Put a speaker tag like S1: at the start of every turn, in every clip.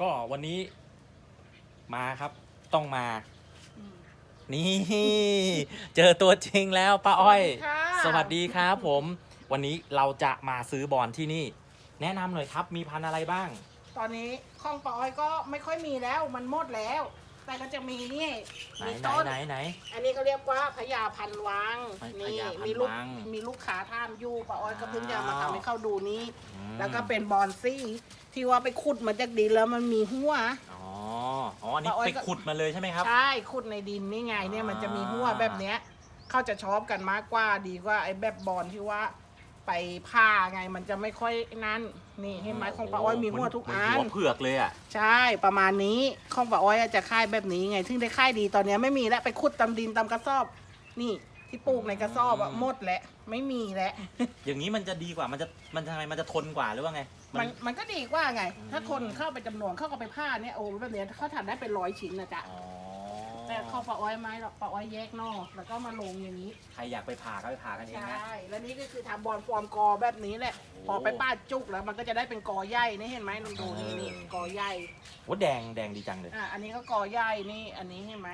S1: ก็วันนี้มาครับต้องมานี่ เจอตัวจริงแล้วป้าอ้อย
S2: ส
S1: ส
S2: วั
S1: วั
S2: ส
S1: ส
S2: ดี
S1: ดี
S2: ค่ะ
S1: ครับผม วันนี้เราจะมาซื้อบอลที่นี่ แนะนำหน่อยครับมีพันธุ์อะไรบ้าง
S2: ตอนนี้ข้องปอยก็ไม่ค่อยมีแล้ว มันหมดแล้ว แต่ก็จะมีนี่
S1: ไหน
S2: มี
S1: ไหน
S2: ต้น
S1: ไหนไหน
S2: อันนี้เขาเรียกว่าพญาพันวัง
S1: พ
S2: นี่
S1: ญาพัน
S2: มีลูก
S1: วัง
S2: มีลูกค้าท่านอยู่ป้าอ้อยก็เพิ่งจะมา
S1: อ้าว
S2: ทำให้เข้าดูนี้
S1: อืม
S2: แล้วก็เป็นบอนซี่ ที่ว่าไปขุดมาจากดินแล้วมันมีหัว
S1: อ๋ออ๋ออันนี้
S2: ป้าอ้อย
S1: ไป
S2: ก็
S1: ขุดมาเลยใช่ไหมครับ
S2: ใช่ขุดในดินนี่ไงเนี่ยมันจะมีหัวแบบเนี้ยเขาจะชอบกันมากกว่าดีกว่าไอ้แบบบอลที่ว่า ไปผ่าไง มันจะไม่ค่อยนั่น นี่เห็นไหมของป้าอ้อยมีหัวทุก
S1: เหมื
S2: อั
S1: หัวนเผือกเลยอะ
S2: ใช่ประมาณนี้ของป้าอ้อยจะค่ายแบบนี้ไงถึงได้ค่ายดีตอนเนี้ยไม่มีแล้วไปขุดตำดินตำกระสอบ นี่ที่ปลูกในกระสอบอะ
S1: อืม
S2: หมดแล้วไม่มีแล้ว
S1: อย่างนี้มันจะดีกว่ามันจะมันทำไมมันจะทนกว่าหรือว่าไง
S2: มันมันก็ดีกว่าไง
S1: อืม
S2: ถ้าคนเข้าไปจำนวนเข้าก็ไปผ้าเนี่ยโอ้แบบเนี้ยเขาทำได้เป็นร้อยชิ้นนะจ๊ะ
S1: อ๋อ
S2: แต่เข้าป้าอ้อยไหมหรอกป้าอ้อยแยกนอก แล้วก็มาลงอย่างนี้
S1: ใครอยากไปผ่าก็ไปผ่ากันเอง
S2: ใช่
S1: นะ
S2: แล้วนี่ก็คือทำบอลฟอร์มกอแบบนี้แหละ
S1: โอ้
S2: พอไปป้าดจุกแล้วมันก็จะได้เป็นกอใหญ่นี่เห็นไหมลองดูนี่
S1: เออ
S2: นี่กอใหญ่
S1: โอ้แดงแดงดีจังเลย
S2: อะอันนี้ก็กอใหญ่นี่ อันนี้เห็นไหม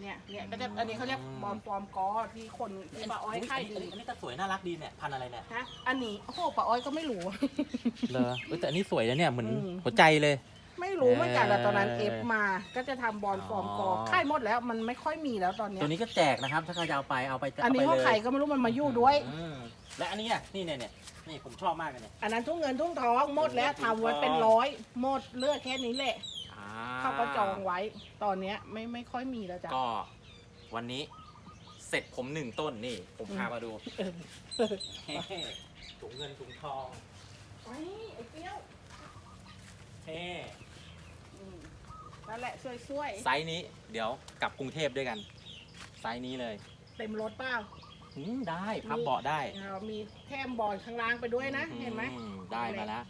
S2: เนี่ยเนี่ยก็จะอันนี้เขาเรียกบอลฟอร์มกอที่คนที่ป้าอ้อยค่ายดี
S1: นนี้อันนี้ก็สวยน่ารักดีเนี่ยพันธุ์อะไรเนี่ย
S2: ฮะอันนี้โอ้โหป้าอ้อยก็ไม่รู้
S1: เลอเอ้ยแต่อันนี้สวยนะเนี่ยเหมือน
S2: อืม
S1: หัวใจเลย
S2: ไม่รู้เหมือนกันแล้วตอนนั้น
S1: เอ
S2: เอ
S1: อ
S2: ฟมา ก็จะทำบอลฟอร์มกอ
S1: อ๋อ
S2: ค่ายหมดแล้วมันไม่ค่อยมีแล้วตอนเนี้ย
S1: ตัวนี้ก็แจกนะครับ ถ้าใครจะเอาไปเอาไป
S2: อันนี้
S1: เา
S2: ห้อง
S1: ไปเลย
S2: ไข่ก็ไม่รู้มันมาอยู่ด้วย
S1: อืมและอันนี้อะนี่เนี่ยเนี่ยนี่ผมชอบมากเลยเนี่ย
S2: อันนั้นทุ่งเงินทุ่งทองหมดแล้วทำไว้เป็นร้อยหมดเลือกแค่นี้แหละ
S1: อ่า
S2: เขาก็จองไว้ ตอนเนี้ยไม่ไม่ค่อยมีแล้วจ้ะ
S1: ก็วันนี้เสร็จผมหนึ่งต้นนี่ ผมพามาดู
S2: เออ
S1: เฮ้ถุงเงินถุงทอง
S2: ไอ้ไอ้เปรี้ยว
S1: เฮ้
S2: อืม นั่นแหละสวย
S1: ไซส์นี้เดี๋ยวกลับกรุงเทพด้วยกัน ไซส์นี้เลย
S2: ๆ เต็มรถเปล่า
S1: อืมได้พับเบาะได้
S2: เรามีแถมบอลข้างล่างไปด้วยนะ เห็นไหม
S1: อืได้มาแล้ว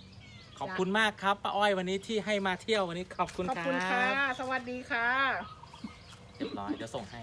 S1: ขอบคุณมากครับป้าอ้อยวันนี้ที่ให้มาเที่ยววันนี้ขอบคุณ
S2: ขอบ
S1: ครับ
S2: คุณค่ะ สวัสดีค่ะ
S1: เรียบร้อยเดี๋ยวส่งให้